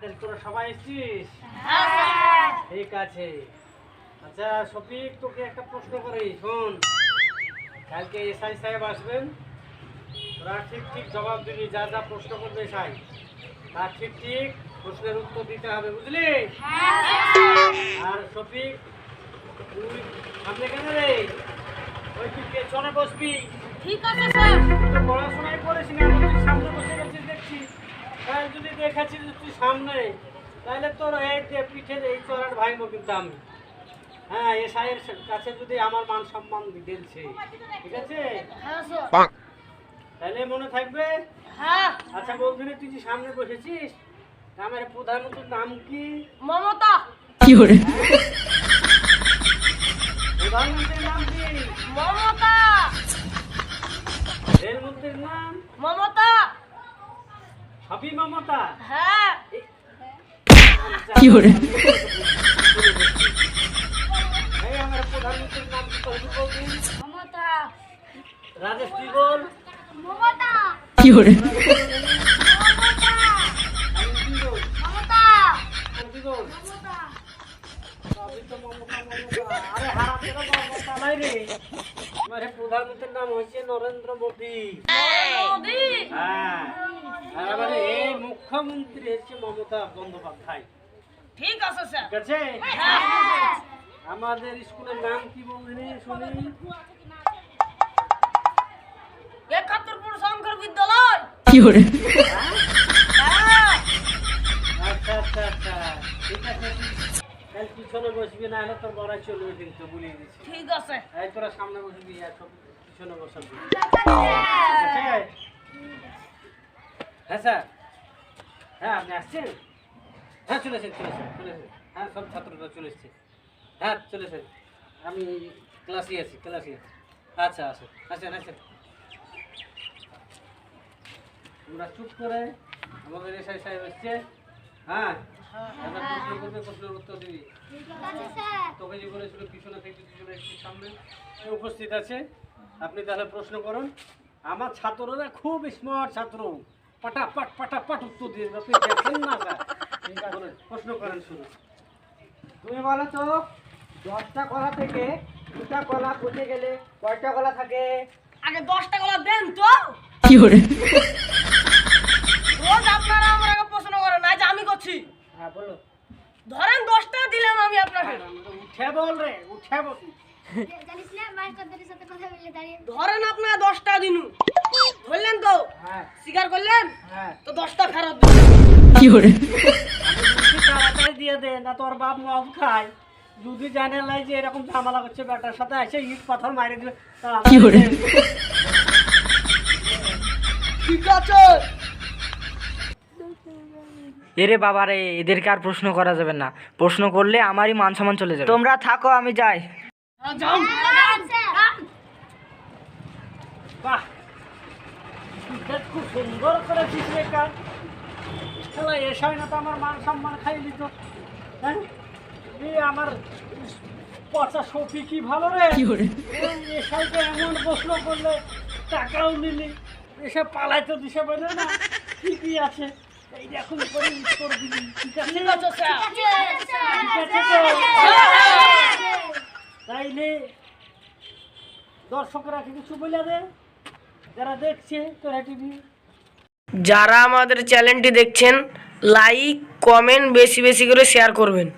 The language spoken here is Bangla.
তাহলে তোরা সবাই এসছিস? ঠিক আছে। আচ্ছা শফিক তোকে একটা প্রশ্ন করি শোন। কালকে এসআই সাহেব আসবেন। তোরা ঠিক ঠিক জবাব দিবি যা যা প্রশ্ন করবে এসআই। তার ঠিক ঠিক প্রশ্নের উত্তর দিতে হবে বুঝলি? আর শফিক তুই সামনে কেন রে? ওই তুই পেছনে বসবি। ঠিক আছে স্যার। পড়াশোনাই করিস না সামনে বসে গেছিস দেখছি তাই যদি দেখাচ্ছিস যে তুই সামনে তাহলে তোর এই যে পিঠের এই চড়ার ভাইমো কিন্তু আমি। হ্যাঁ এ সাহের কাছে যদি আমার মান সম্মান দিলছে ঠিক আছে? হ্যাঁ স্যার। তাহলে মনে থাকবে? হ্যাঁ। আচ্ছা বলছিলি তুই যে সামনে বসেছিস আমার প্রধানমন্ত্রীর নাম কি? মমতা। প্রধানমন্ত্রীর নাম কি? মমতা। রেলমন্ত্রীর নাম? মমতা। সবই মমতা। হ্যাঁ। কি করে এই আমার প্রধানমন্ত্রীর নাম কি বলবি? মমতা। রাজেশ তুই বল? মমতা। কি বল? মমতা। আমি কি বল? সবই তো মমতা, মমতা। আরে হারাতে মমতা নাই রে। আমার প্রধানমন্ত্রীর নাম হচ্ছে নরেন্দ্র মোদী। মোদি হ্যাঁ। এই মুখ্যমন্ত্রী হচ্ছে মমতা বন্দ্যোপাধ্যায়। ঠিক আছে স্যার। ঠিক আছে? হ্যাঁ আমাদের স্কুলের নাম কি বললি শুনি। একাত্তরপুর শঙ্কর বিদ্যালয়। হ্যাঁ? হ্যাঁ। আচ্ছা আচ্ছা আচ্ছা। ঠিক আছে। কাল পিছনে বসবি না হলে তোর বড়াই চলবে কিন্তু বলিয়ে দিচ্ছি। ঠিক আছে। এই তোরা সামনে বসবি আর সব পিছনে বসাবি। হ্যাঁ স্যার। হ্যাঁ আপনি আসছেন? হ্যাঁ চলে এসেন চলে এসেন চলে এসেন হ্যাঁ সব ছাত্ররা চলে এসছে। হ্যাঁ চলে এসেন আমি ক্লাসে আছি ক্লাসে আছি। আচ্ছা আসেন আসেন আসেন। তোমরা চুপ করে আমাদের এসআই সাহেব এসছে। হ্যাঁ? প্রশ্ন করবে প্রশ্নের উত্তর দিবি। তোকে যে বলেছিল পিছনে থেকে পিছনে একটু সামনে উপস্থিত আছে। আপনি তাহলে প্রশ্ন করুন। আমার ছাত্ররা খুব স্মার্ট ছাত্র। পাটাপাট পাটাপাট উত্তর দিয়ে দেবে। আপনি দেখেন না প্রশ্ন করেন শুরু তুমি বলো তো দশটা কলা থেকে দুটা কলা পচে গেলে কয়টা কলা থাকে? আগে দশটা গলা দেন তো। রোজ আপনারা আমার আগে প্রশ্ন করেন আজ আমি করছি। হ্যাঁ বলো। ধরেন দশটা দিলাম আমি আপনাকে। উঠে বল রে উঠে বল। জানিস না মাস্টারদের সাথে কথা বললে দাঁড়িয়ে ধরেন আপনারা দশটা দিনু ধরলেন তো হ্যাঁ স্বীকার করলেন হ্যাঁ তো দশটা ফেরত দিন যদি তাড়াতাড়ি দিয়ে দে না তোর বাপ মদ খায়। যদি জানে লাই যে এরকম ঝামেলা করছে বেটার সাথে এসে ইট পাথর মারি দিবে ঠিক আছে। এরে বাবা রে এদেরকে আর প্রশ্ন করা যাবে না। প্রশ্ন করলে আমারই মান সম্মান চলে যাবে। তোমরা থাকো আমি যাই। বাহ খুব সুন্দর করে চিত্রে কাজ খেলা না তো আমার মান সম্মান খাই দিত হ্যাঁ? এই আমার পচা সফি কি ভালো রে? এসাইকে এমন প্রশ্ন করলে টাকাও নিলি এসে পালাই তো দিশে বলে না? ঠিকই আছে। এই দেখুন করে উত্তর দিলি। ঠিক আছে? তাইলে দর্শকরা কিছু বলে দে। যারা দেখছে তোরা টিভি যারা আমাদের চ্যানেলটি দেখছেন লাইক কমেন্ট বেশি বেশি করে শেয়ার করবেন।